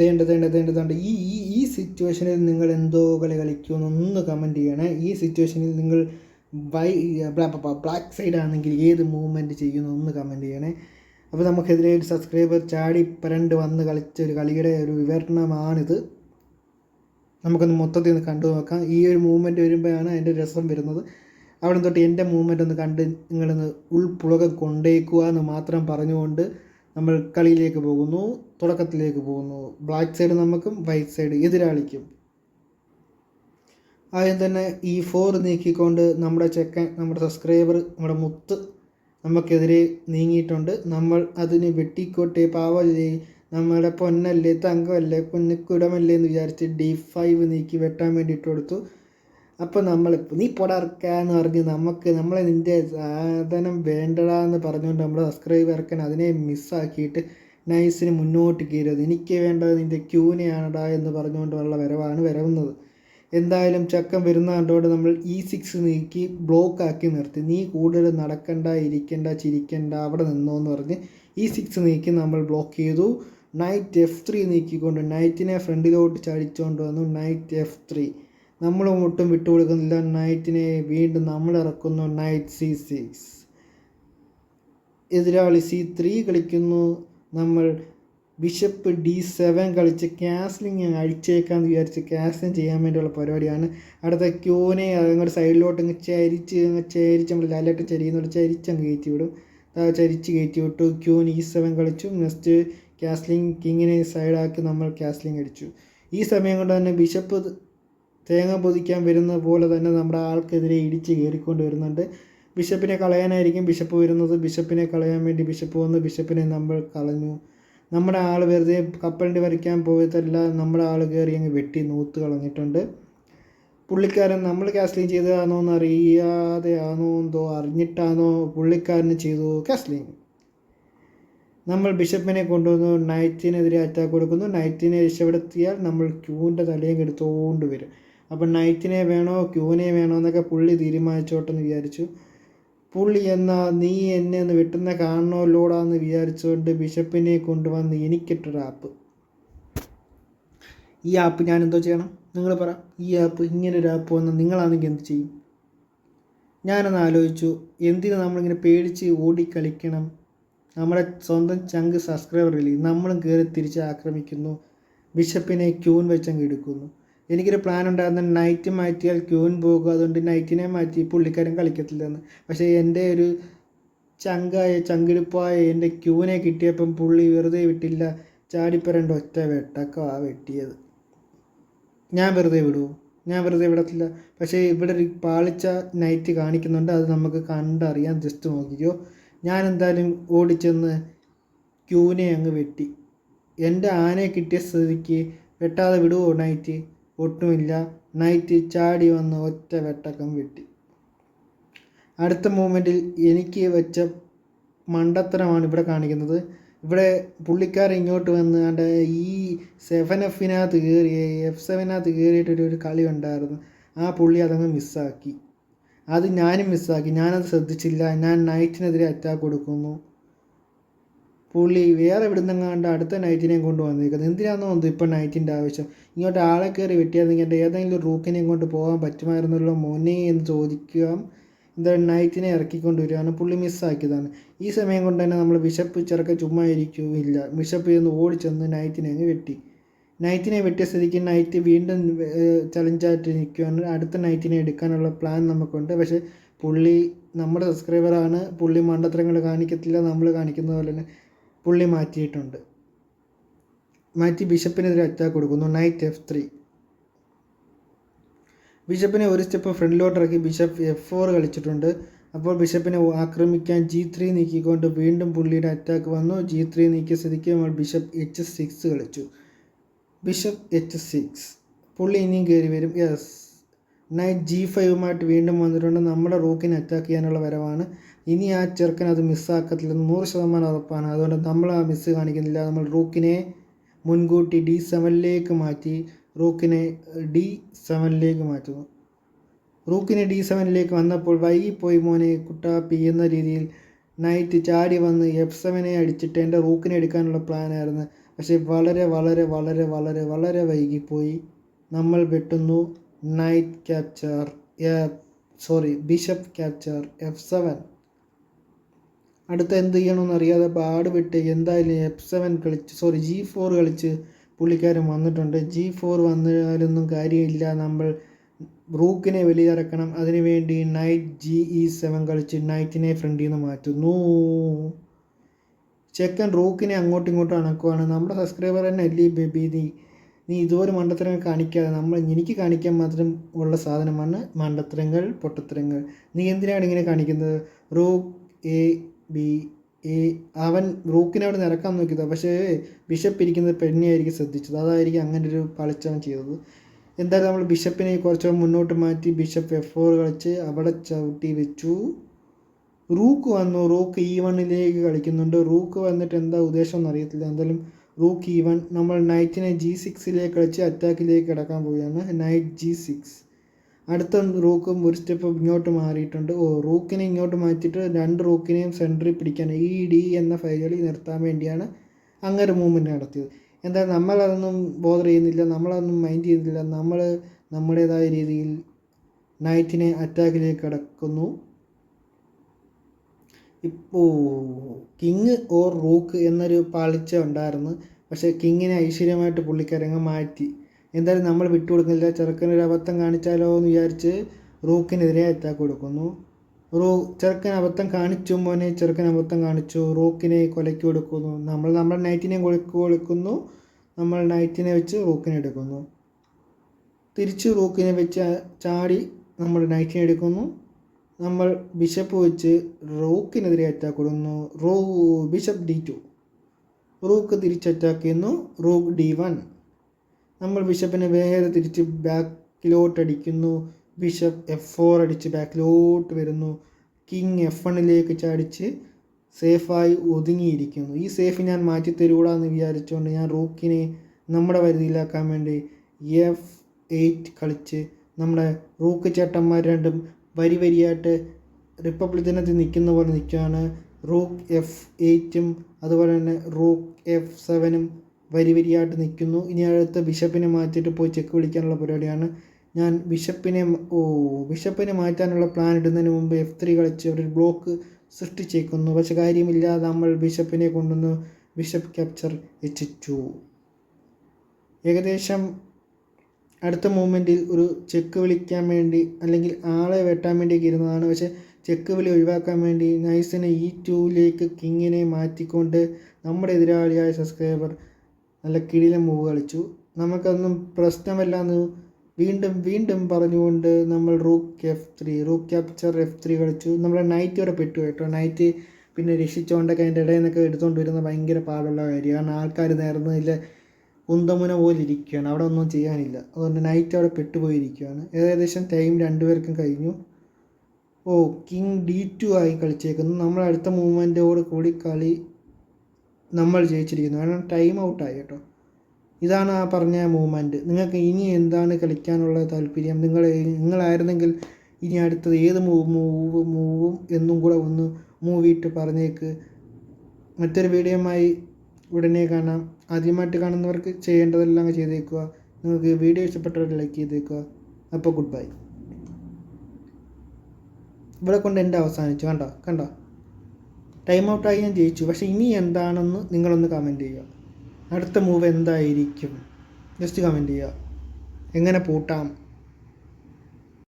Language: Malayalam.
ദേണ്ട ദേണ്ട ദേണ്ട ദേണ്ട ഈ ഈ ഈ സിറ്റുവേഷനിൽ നിങ്ങൾ എന്തോ കളി കളിക്കുമെന്നൊന്ന് കമന്റ് ചെയ്യണേ. ഈ സിറ്റുവേഷനിൽ നിങ്ങൾ വൈ ബ്ലാക്ക് സൈഡ് ആണെങ്കിൽ ഏത് മൂവ്മെന്റ് ചെയ്യുന്നു ഒന്ന് കമന്റ് ചെയ്യണേ. അപ്പോൾ നമുക്കെതിരെ ഒരു സബ്സ്ക്രൈബർ ചാടി പരണ്ട് വന്ന് കളിച്ച ഒരു കളിയുടെ ഒരു വിവരണമാണിത്. നമുക്കൊന്ന് മൊത്തത്തിൽ ഒന്ന് കണ്ടു നോക്കാം. ഈ ഒരു മൂവ്മെന്റ് വരുമ്പോഴാണ് അതിന്റെ രസം വരുന്നത്. അവിടെ തൊട്ട് എന്റെ മൂവ്മെന്റ് ഒന്ന് കണ്ട് നിങ്ങളൊന്ന് ഉൾപ്പുളകം കൊണ്ടേക്കുക എന്ന് മാത്രം പറഞ്ഞുകൊണ്ട് നമ്മൾ കളിയിലേക്ക് പോകുന്നു. തുടക്കത്തിലേക്ക് പോകുന്നു. ബ്ലാക്ക് സൈഡ് നമുക്കും വൈറ്റ് സൈഡ് എതിരാളിക്കും. ആദ്യം തന്നെ ഈ ഫോർ നീക്കിക്കൊണ്ട് നമ്മുടെ ചെക്കൻ നമ്മുടെ സബ്സ്ക്രൈബർ നമ്മുടെ മുത്ത് നമുക്കെതിരെ നീങ്ങിയിട്ടുണ്ട്. നമ്മൾ അതിന് വെട്ടിക്കോട്ടെ പാവല്ലേ നമ്മുടെ പൊന്നല്ലേ തങ്കമല്ലേ പൊന്നിക്കുടമല്ലേ എന്ന് വിചാരിച്ച് ഡി ഫൈവ് നീക്കി വെട്ടാൻ വേണ്ടിയിട്ട് കൊടുത്തു. അപ്പോൾ നമ്മൾ നീ പൊടർക്കാന്ന് പറഞ്ഞ് നമുക്ക് നമ്മളെ നിന്റെ സാധനം വേണ്ടടാ എന്ന് പറഞ്ഞുകൊണ്ട് നമ്മുടെ സബ്സ്ക്രൈബ് ഇറക്കാൻ അതിനെ മിസ്സാക്കിയിട്ട് നൈസിന് മുന്നോട്ട് കയറിയത്. എനിക്ക് വേണ്ടത് നിന്റെ ക്യൂനെയാണടാ എന്ന് പറഞ്ഞുകൊണ്ടുള്ള വരവാണ് വരവുന്നത്. എന്തായാലും ചക്കം വരുന്ന കണ്ടോടെ നമ്മൾ ഇ സിക്സ് നീക്കി ബ്ലോക്ക് ആക്കി നിർത്തി. നീ കൂടുതൽ നടക്കണ്ട ഇരിക്കണ്ട ചിരിക്കണ്ട അവിടെ നിന്നോ എന്ന് പറഞ്ഞ് ഇ സിക്സ് നീക്കി നമ്മൾ ബ്ലോക്ക് ചെയ്തു. നൈറ്റ് എഫ് ത്രീ നീക്കിക്കൊണ്ട് നൈറ്റിനെ ഫ്രണ്ടിലോട്ട് ചടിച്ചുകൊണ്ട് വന്നു നൈറ്റ് എഫ് ത്രീ നമ്മൾ ഒട്ടും വിട്ടുകൊടുക്കുന്നില്ല. നൈറ്റിനെ വീണ്ടും നമ്മൾ ഇറക്കുന്നു നൈറ്റ് സി സിക്സ് എതിരാളി സി ത്രീ കളിക്കുന്നു. നമ്മൾ ബിഷപ്പ് ഡി സെവൻ കളിച്ച് ക്യാസ്ലിങ് അഴിച്ചേക്കാന്ന് വിചാരിച്ച് ക്യാസ്ലിങ് ചെയ്യാൻ വേണ്ടിയുള്ള പരിപാടിയാണ്. അടുത്ത ക്യൂനെ അങ്ങോട്ട് സൈഡിലോട്ട് അങ്ങ് ചരിച്ച് അങ്ങ് ചരിച്ച് നമ്മൾ ലാലേട്ട് ചരിക്കുന്നുണ്ട് ചരിച്ച് അങ്ങ് കയറ്റി വിടും. ചരിച്ച് കയറ്റി വിട്ടു. ക്യൂൻ ഇ സെവൻ കളിച്ചു. നെക്സ്റ്റ് ക്യാസ്ലിങ് കിങ്ങിനെ സൈഡാക്കി നമ്മൾ ക്യാസ്ലിങ് അടിച്ചു. ഈ സമയം കൊണ്ട് തന്നെ ബിഷപ്പ് തേങ്ങ പൊതിക്കാൻ വരുന്ന പോലെ തന്നെ നമ്മുടെ ആൾക്കെതിരെ ഇടിച്ച് കയറിക്കൊണ്ട് വരുന്നുണ്ട്. ബിഷപ്പിനെ കളയാനായിരിക്കും ബിഷപ്പ് വരുന്നത്. ബിഷപ്പിനെ കളയാൻ വേണ്ടി ബിഷപ്പ് വന്ന് ബിഷപ്പിനെ നമ്മൾ കളഞ്ഞു. നമ്മുടെ ആൾ വെറുതെ കപ്പലിന്റെ വരയ്ക്കാൻ പോയതല്ല നമ്മുടെ ആൾ കയറി അങ്ങ് വെട്ടി നൂത്ത് കളഞ്ഞിട്ടുണ്ട്. പുള്ളിക്കാരൻ നമ്മൾ കാസ്ലിംഗ് ചെയ്തതാണോ എന്ന് അറിയാതെ ആണോ എന്തോ അറിഞ്ഞിട്ടാണോ പുള്ളിക്കാരന് ചെയ്തു കാസ്ലിംഗ് നമ്മൾ ബിഷപ്പിനെ കൊണ്ടുവന്നു നൈറ്റിനെതിരെ അറ്റാക്ക് കൊടുക്കുന്നു. നൈറ്റിനെ രക്ഷപ്പെടുത്തിയാൽ നമ്മൾ ക്യൂവിന്റെ തലയും എടുത്തുകൊണ്ട് വരും. അപ്പം നൈറ്റിനെ വേണോ ക്യൂവിനെ വേണോ എന്നൊക്കെ പുള്ളി തീരുമാനിച്ചോട്ടെന്ന് വിചാരിച്ചു. പുള്ളി എന്നാ നീ എന്നെ ഒന്ന് വെട്ടുന്ന കാണണമല്ലോടാന്ന് വിചാരിച്ചുകൊണ്ട് ബിഷപ്പിനെ കൊണ്ടുവന്ന് എനിക്കിട്ടൊരു ആപ്പ്. ഈ ആപ്പ് ഞാൻ എന്തോ ചെയ്യണം? നിങ്ങൾ പറ. ഈ ആപ്പ് ഇങ്ങനെ ഒരു ആപ്പ് വന്ന് നിങ്ങളാണെങ്കിൽ എന്ത് ചെയ്യും? ഞാനൊന്ന് ആലോചിച്ചു. എന്തിനു നമ്മളിങ്ങനെ പേടിച്ച് ഓടിക്കളിക്കണം? നമ്മുടെ സ്വന്തം ചങ്ക് സബ്സ്ക്രൈബർ ഇല്ലേ നമ്മളും കയറി തിരിച്ച് ആക്രമിക്കുന്നു. ബിഷപ്പിനെ ക്യൂൻ വെച്ചങ്ങ് എടുക്കുന്നു. എനിക്കൊരു പ്ലാൻ ഉണ്ടായിരുന്നു. നൈറ്റ് മാറ്റിയാൽ ക്യൂൻ പോകും. അതുകൊണ്ട് നൈറ്റിനെ മാറ്റി പുള്ളിക്കാരൻ കളിക്കത്തില്ലെന്ന്. പക്ഷേ എന്റെ ഒരു ചങ്കായ ചങ്കിടിപ്പായ എന്റെ ക്യൂനെ കിട്ടിയപ്പം പുള്ളി വെറുതെ വിട്ടില്ല. ചാടിപ്പരണ്ട ഒറ്റ വെട്ടക്ക വെട്ടിയത്. ഞാൻ വെറുതെ വിടുമോ ഞാൻ വെറുതെ വിടത്തില്ല. പക്ഷേ ഇവിടെ ഒരു പാളിച്ച നൈറ്റ് കാണിക്കുന്നുണ്ട്. അത് നമുക്ക് കണ്ടറിയാം. ജസ്റ്റ് നോക്കിക്കോ. ഞാൻ എന്തായാലും ഓടിച്ചെന്ന് ക്യൂനെ അങ്ങ് വെട്ടി. എന്റെ ആനയെ കിട്ടിയ സ്ഥിതിക്ക് വെട്ടാതെ വിടുവോ നൈറ്റ് ഒട്ടുമില്ല. നൈറ്റ് ചാടി വന്ന് ഒറ്റ വെട്ടക്കം വെട്ടി. അടുത്ത മൂമെന്റിൽ എനിക്ക് വെച്ച മണ്ടത്തരമാണ് ഇവിടെ കാണിക്കുന്നത്. ഇവിടെ പുള്ളിക്കാരൻ ഇങ്ങോട്ട് വന്ന് കണ്ട ഈ സെവൻ എഫിനകത്ത് കയറി എഫ് സെവനകത്ത് കയറിയിട്ടൊരു ഒരു കളി ഉണ്ടായിരുന്നു ആ പുള്ളി അതങ്ങ് മിസ്സാക്കി അത് ഞാനും മിസ്സാക്കി ഞാനത് ശ്രദ്ധിച്ചില്ല. ഞാൻ നൈറ്റിനെതിരെ അറ്റാക്ക് കൊടുക്കുന്നു. പുള്ളി വേറെ ഇവിടുന്നെങ്ങാണ്ട് അടുത്ത നൈറ്റിനെയും കൊണ്ട് വന്നിരിക്കുന്നത് എന്തിനാണെന്ന് തോന്നുന്നു ഇപ്പം നൈറ്റിന്റെ ആവശ്യം. ഇങ്ങോട്ട് ആളെ കയറി വെട്ടിയായിരുന്നെങ്കിൽ എന്റെ ഏതെങ്കിലും റൂക്കിനെയും കൊണ്ട് പോകാൻ പറ്റുമായിരുന്നല്ലോ മോനെ എന്ന് ചോദിക്കുക എന്താ നൈറ്റിനെ ഇറക്കിക്കൊണ്ട് വരികയാണ്. പുള്ളി മിസ്സാക്കിയതാണ് ഈ സമയം കൊണ്ട് തന്നെ നമ്മൾ ബിഷപ്പ് ചെറുക്കെ ചുമ്മാ ഇരിക്കുകയില്ല ബിഷപ്പ് ചെന്ന് ഓടിച്ചെന്ന് നൈറ്റിനെ അങ്ങ് വെട്ടി. നൈറ്റിനെ വെട്ടിയ സ്ഥിതിക്ക് നൈറ്റ് വീണ്ടും ചലഞ്ചായിട്ട് നിൽക്കുകയാണ്. അടുത്ത നൈറ്റിനെ എടുക്കാനുള്ള പ്ലാൻ നമുക്കുണ്ട്. പക്ഷേ പുള്ളി നമ്മുടെ സബ്സ്ക്രൈബറാണ് പുള്ളി മണ്ടത്തരങ്ങൾ കാണിക്കത്തില്ല. നമ്മൾ കാണിക്കുന്ന പോലെ തന്നെ പുള്ളി മാറ്റിയിട്ടുണ്ട്. മാറ്റി ബിഷപ്പിനെതിരെ അറ്റാക്ക് കൊടുക്കുന്നു. നൈറ്റ് എഫ് ത്രീ ബിഷപ്പിനെ ഒരു സ്റ്റെപ്പ് ഫ്രണ്ടിലോട്ട് ഇറക്കി ബിഷപ്പ് എഫ് ഫോർ കളിച്ചിട്ടുണ്ട്. അപ്പോൾ ബിഷപ്പിനെ ആക്രമിക്കാൻ ജി ത്രീ നീക്കിക്കൊണ്ട് വീണ്ടും പുള്ളിയുടെ അറ്റാക്ക് വന്നു. ജി ത്രീ നീക്കിയ സ്ഥിതിക്ക് നമ്മൾ ബിഷപ്പ് എച്ച് സിക്സ് കളിച്ചു. ബിഷപ്പ് എച്ച് സിക്സ് പുള്ളി ഇനിയും കയറി വരും. യെസ് നൈറ്റ് ജി ഫൈവുമായിട്ട് വീണ്ടും വന്നിട്ടുണ്ട്. നമ്മുടെ റൂക്കിനെ അറ്റാക്ക് ചെയ്യാനുള്ള വരവാണ്. ഇനി ആ ചെറുക്കൻ അത് മിസ്സാക്കത്തില്ല നൂറ് ശതമാനം ഉറപ്പാണ്. അതുകൊണ്ട് നമ്മൾ ആ മിസ്സ് കാണിക്കുന്നില്ല. നമ്മൾ റൂക്കിനെ മുൻകൂട്ടി ഡി സെവനിലേക്ക് മാറ്റി റൂക്കിനെ ഡി സെവനിലേക്ക് മാറ്റുന്നു റൂക്കിനെ ഡി സെവനിലേക്ക് വന്നപ്പോൾ വൈകിപ്പോയി മോനെ കുട്ടാപ്പി എന്ന രീതിയിൽ നൈറ്റ് ചാടി വന്ന് എഫ് സെവനെ അടിച്ചിട്ട് എന്റെ റൂക്കിനെ എടുക്കാനുള്ള പ്ലാനായിരുന്നു പക്ഷേ വളരെ വളരെ വളരെ വളരെ വളരെ വൈകിപ്പോയി. നമ്മൾ വെട്ടുന്നു. Knight capture sorry bishop capture F seven അടുത്ത എന്ത് ചെയ്യണമെന്ന് അറിയാതെ പാട് വിട്ട് എന്തായാലും എഫ് സെവൻ കളിച്ച് സോറി ജി ഫോർ കളിച്ച് പുള്ളിക്കാരൻ വന്നിട്ടുണ്ട്. ജി ഫോർ വന്നാലൊന്നും കാര്യമില്ല. നമ്മൾ റൂക്കിനെ വലിയിറക്കണം അതിനുവേണ്ടി നൈറ്റ് ജി ഇ സെവൻ കളിച്ച് നൈറ്റിനെ ഫ്രണ്ടിൽ നിന്ന് മാറ്റുന്നു. ചെക്കൻ റൂക്കിനെ അങ്ങോട്ടും ഇങ്ങോട്ടും അണക്കുവാണ് നമ്മുടെ സബ്സ്ക്രൈബർ തന്നെ അല്ലേ ബേബി? നീ നീ ഇതുപോലെ മണ്ടത്തരങ്ങൾ കാണിക്കാതെ നമ്മൾ എനിക്ക് കാണിക്കാൻ മാത്രം ഉള്ള സാധനമാണ് മണ്ടത്തരങ്ങൾ പൊട്ടത്തരങ്ങൾ. നീ എന്തിനാണ് ഇങ്ങനെ കാണിക്കുന്നത്? റൂക്ക് എ ബി ഈ അവൻ റൂക്കിനെ അവിടെ നിരക്കാൻ നോക്കിയതാണ് പക്ഷേ ബിഷപ്പ് ഇരിക്കുന്നത് പെണ്ണിയായിരിക്കും ശ്രദ്ധിച്ചത്. അതായിരിക്കും അങ്ങനെ ഒരു പളിച്ചവൻ ചെയ്തത്. എന്തായാലും നമ്മൾ ബിഷപ്പിനെ കുറച്ച് മുന്നോട്ട് മാറ്റി ബിഷപ്പ് എഫ് ഫോർ കളിച്ച് അവിടെ ചവിട്ടി വെച്ചു. റൂക്ക് വന്നു. റൂക്ക് ഇ വണ്ണിലേക്ക് കളിക്കുന്നുണ്ട്. റൂക്ക് വന്നിട്ട് എന്താ ഉദ്ദേശം എന്ന് അറിയത്തില്ല. എന്തായാലും റൂക്ക് ഇ വൺ നമ്മൾ നൈറ്റിനെ ജി സിക്സിലേക്ക് കളിച്ച് അറ്റാക്കിലേക്ക് കിടക്കാൻ പോവുകയാണ്. നൈറ്റ് ജി സിക്സ് അടുത്ത റൂക്കും ഒരു സ്റ്റെപ്പ് ഇങ്ങോട്ട് മാറിയിട്ടുണ്ട്. ഓ റൂക്കിനെ ഇങ്ങോട്ട് മാറ്റിയിട്ട് രണ്ട് റൂക്കിനെയും സെന്ററിൽ പിടിക്കാൻ ഇ ഡി എന്ന ഫയലുകളിൽ നിർത്താൻ വേണ്ടിയാണ് അങ്ങനെ മൂവ്മെന്റ് നടത്തിയത്. എന്തായാലും നമ്മളതൊന്നും ബോധർ ചെയ്യുന്നില്ല നമ്മളതൊന്നും മൈൻഡ് ചെയ്യുന്നില്ല. നമ്മൾ നമ്മുടേതായ രീതിയിൽ നൈറ്റിനെ അറ്റാക്കിലേക്ക് കടക്കുന്നു. ഇപ്പോൾ കിങ് ഓർ റൂക്ക് എന്നൊരു പാളിച്ച ഉണ്ടായിരുന്നു. പക്ഷേ കിങ്ങിനെ ഐശ്വര്യമായിട്ട് പുള്ളിക്കാരങ്ങ് മാറ്റി. എന്തായാലും നമ്മൾ വിട്ടുകൊടുക്കുന്നില്ല. ചെറുക്കനൊരു അബദ്ധം കാണിച്ചാലോ എന്ന് വിചാരിച്ച് റൂക്കിനെതിരെ അറ്റാക്ക് കൊടുക്കുന്നു. റൂ ചെറുക്കൻ അബദ്ധം കാണിച്ചു മോനെ. ചെറുക്കൻ അബദ്ധം കാണിച്ചു. റൂക്കിനെ കൊലയ്ക്ക് കൊടുക്കുന്നു. നമ്മൾ നമ്മൾ നൈറ്റിനെ കൊടുക്കുന്നു. നമ്മൾ നൈറ്റിനെ വെച്ച് റൂക്കിനെ എടുക്കുന്നു. തിരിച്ച് റൂക്കിനെ വെച്ച് ചാടി നമ്മൾ നൈറ്റിനെ എടുക്കുന്നു. നമ്മൾ ബിഷപ്പ് വെച്ച് റൂക്കിനെതിരെ അറ്റാക്ക് കൊടുക്കുന്നു. Roo bishop D two rook തിരിച്ച് അറ്റാക്ക് ചെയ്യുന്നു. റൂക്ക് ഡി വൺ നമ്മൾ ബിഷപ്പിനെ വേറെ തിരിച്ച് ബാക്കിലോട്ട് അടിക്കുന്നു ബിഷപ്പ് എഫ് ഫോർ അടിച്ച് ബാക്കിലോട്ട് വരുന്നു. കിങ് എഫ് വണ്ണിലേക്ക് ചാടിച്ച് സേഫായി ഒതുങ്ങിയിരിക്കുന്നു. ഈ സേഫ് ഞാൻ മാറ്റി തരൂടാന്ന് വിചാരിച്ചുകൊണ്ട് ഞാൻ റൂക്കിനെ നമ്മുടെ വരുതിയിലാക്കാൻ വേണ്ടി എഫ് എയ്റ്റ് കളിച്ച് നമ്മുടെ റൂക്ക് ചേട്ടന്മാർ രണ്ടും വരി വരിയായിട്ട് റിപ്പബ്ലിക് ദിനത്തിൽ നിൽക്കുന്ന പോലെ നിൽക്കുകയാണ്. റൂക്ക് എഫ് എയ്റ്റും അതുപോലെ തന്നെ റൂക്ക് എഫ് സെവനും വരി വരിയായിട്ട് നിൽക്കുന്നു. ഇനി അടുത്ത ബിഷപ്പിനെ മാറ്റിയിട്ട് പോയി ചെക്ക് വിളിക്കാനുള്ള പരിപാടിയാണ്. ഞാൻ ബിഷപ്പിനെ ഓ ബിഷപ്പിനെ മാറ്റാനുള്ള പ്ലാൻ ഇടുന്നതിന് മുമ്പ് എഫ് ത്രീ കളിച്ച് ഒരു ബ്ലോക്ക് സൃഷ്ടിച്ചേക്കുന്നു. പക്ഷെ കാര്യമില്ല നമ്മൾ ബിഷപ്പിനെ കൊണ്ടുവന്ന് ബിഷപ്പ് ക്യാപ്ചർ രക്ഷിച്ചു. ഏകദേശം അടുത്ത മൂമെന്റിൽ ഒരു ചെക്ക് വിളിക്കാൻ വേണ്ടി അല്ലെങ്കിൽ ആളെ വെട്ടാൻ വേണ്ടിയൊക്കെ ഇരുന്നതാണ്. പക്ഷേ ചെക്ക് വിളി ഒഴിവാക്കാൻ വേണ്ടി നൈസിനെ ഈ ടൂവിലേക്ക് കിങ്ങിനെ മാറ്റിക്കൊണ്ട് നമ്മുടെ എതിരാളിയായ സബ്സ്ക്രൈബർ നല്ല കിടിലം മൂവ് കളിച്ചു. നമുക്കൊന്നും പ്രശ്നമല്ലാന്ന് വീണ്ടും വീണ്ടും പറഞ്ഞുകൊണ്ട് നമ്മൾ rook F three rook capture F three കളിച്ചു. നമ്മുടെ നൈറ്റ് വരെ പെട്ടു കേട്ടോ. നൈറ്റ് പിന്നെ രക്ഷിച്ചുകൊണ്ടൊക്കെ അതിന്റെ ഇടയിൽ നിന്നൊക്കെ എടുത്തുകൊണ്ട് വരുന്ന ഭയങ്കര പാടുള്ള കാര്യമാണ്. ആൾക്കാർ നേർന്നതിൽ കുന്തമുന പോലെ ഇരിക്കുകയാണ് അവിടെ ഒന്നും ചെയ്യാനില്ല. അതുകൊണ്ട് നൈറ്റ് അവിടെ പെട്ടുപോയിരിക്കുകയാണ് ഏകദേശം ടൈം രണ്ടുപേർക്കും കഴിഞ്ഞു. ഓ കിങ് ഡി ടു ആയി കളിച്ചേക്കുന്നു. നമ്മൾ അടുത്ത മൂവ്മെന്റോട് കൂടി കളി നമ്മൾ ജയിച്ചിരിക്കുന്നു. കാരണം ടൈം ഔട്ടായി കേട്ടോ. ഇതാണ് ആ പറഞ്ഞ മൂവ്മെന്റ് നിങ്ങൾക്ക് ഇനി എന്താണ് കളിക്കാനുള്ള താല്പര്യം? നിങ്ങൾ നിങ്ങളായിരുന്നെങ്കിൽ ഇനി അടുത്തത് ഏത് മൂവ് മൂവ് മൂവും എന്നും കൂടെ ഒന്ന് മൂവിയിട്ട് പറഞ്ഞേക്ക്. മറ്റൊരു വീഡിയോയുമായി ഉടനെ കാണാം. ആദ്യമായിട്ട് കാണുന്നവർക്ക് ചെയ്യേണ്ടതെല്ലാം ചെയ്തേക്കുക. നിങ്ങൾക്ക് വീഡിയോ ഇഷ്ടപ്പെട്ടവർ ലൈക്ക് ചെയ്തേക്കുക. അപ്പോൾ ഗുഡ് ബൈ ഇവിടെ കൊണ്ട് എന്റെ അവസാനിച്ചു. കണ്ടോ? കണ്ടോ? ടൈം ഔട്ടായി ഞാൻ ജയിച്ചു. പക്ഷേ ഇനി എന്താണെന്ന് നിങ്ങളൊന്ന് കമന്റ് ചെയ്യുക. അടുത്ത മൂവ് എന്തായിരിക്കും? ജസ്റ്റ് കമന്റ് ചെയ്യുക. എങ്ങനെ പൂട്ടാം?